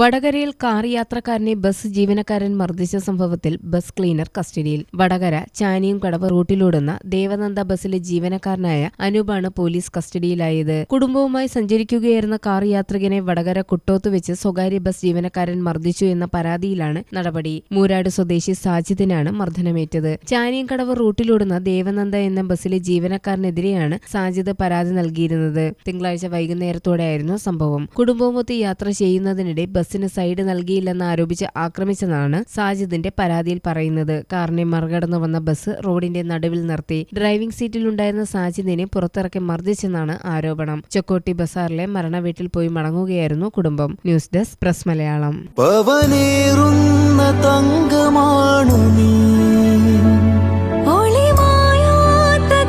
വടകരയിൽ car യാത്രക്കാരനെ bus ജീവനക്കാരൻ മർദ്ദിച്ച സംഭവത്തിൽ ബസ് ക്ലീനർ കസ്റ്റഡിയിൽ. വടകര ചാനിയും കടവ് റൂട്ടിലൂടുന്ന ദേവനന്ദ ബസ്സിലെ ജീവനക്കാരനായ അനൂപാണ് പോലീസ് കസ്റ്റഡിയിലായത്. കുടുംബവുമായി സഞ്ചരിക്കുകയായിരുന്ന കാർ യാത്രികനെ വടകര കുട്ടോത്ത് വെച്ച് സ്വകാര്യ ബസ് ജീവനക്കാരൻ മർദ്ദിച്ചു എന്ന പരാതിയിലാണ് നടപടി. മൂരാട് സ്വദേശി സാജിദിനാണ് മർദ്ദനമേറ്റത്. ചാനിയും കടവ് റൂട്ടിലൂടുന്ന ദേവനന്ദ എന്ന ബസ്സിലെ ജീവനക്കാരനെതിരെയാണ് സാജിദ് പരാതി നൽകിയിരുന്നത്. തിങ്കളാഴ്ച വൈകുന്നേരത്തോടെയായിരുന്നു സംഭവം. കുടുംബവുമൊത്ത് യാത്ര ചെയ്യുന്നതിനിടെ ബസ്സിന് സൈഡ് നൽകിയില്ലെന്ന് ആരോപിച്ച് ആക്രമിച്ചെന്നാണ് സാജിദിന്റെ പരാതിയിൽ പറയുന്നത്. കാറിനെ മറികടന്നു വന്ന ബസ് റോഡിന്റെ നടുവിൽ നിർത്തി. ഡ്രൈവിംഗ് സീറ്റിലുണ്ടായിരുന്ന സാജിദിനെ പുറത്തിറക്കി മർദ്ദിച്ചെന്നാണ് ആരോപണം. ചൊക്കോട്ടി ബസാറിലെ മരണവീട്ടിൽ പോയി മടങ്ങുകയായിരുന്നു കുടുംബം. News desk press Malayalam. തങ്കമാണു നീ. ഒളിമായാത്ത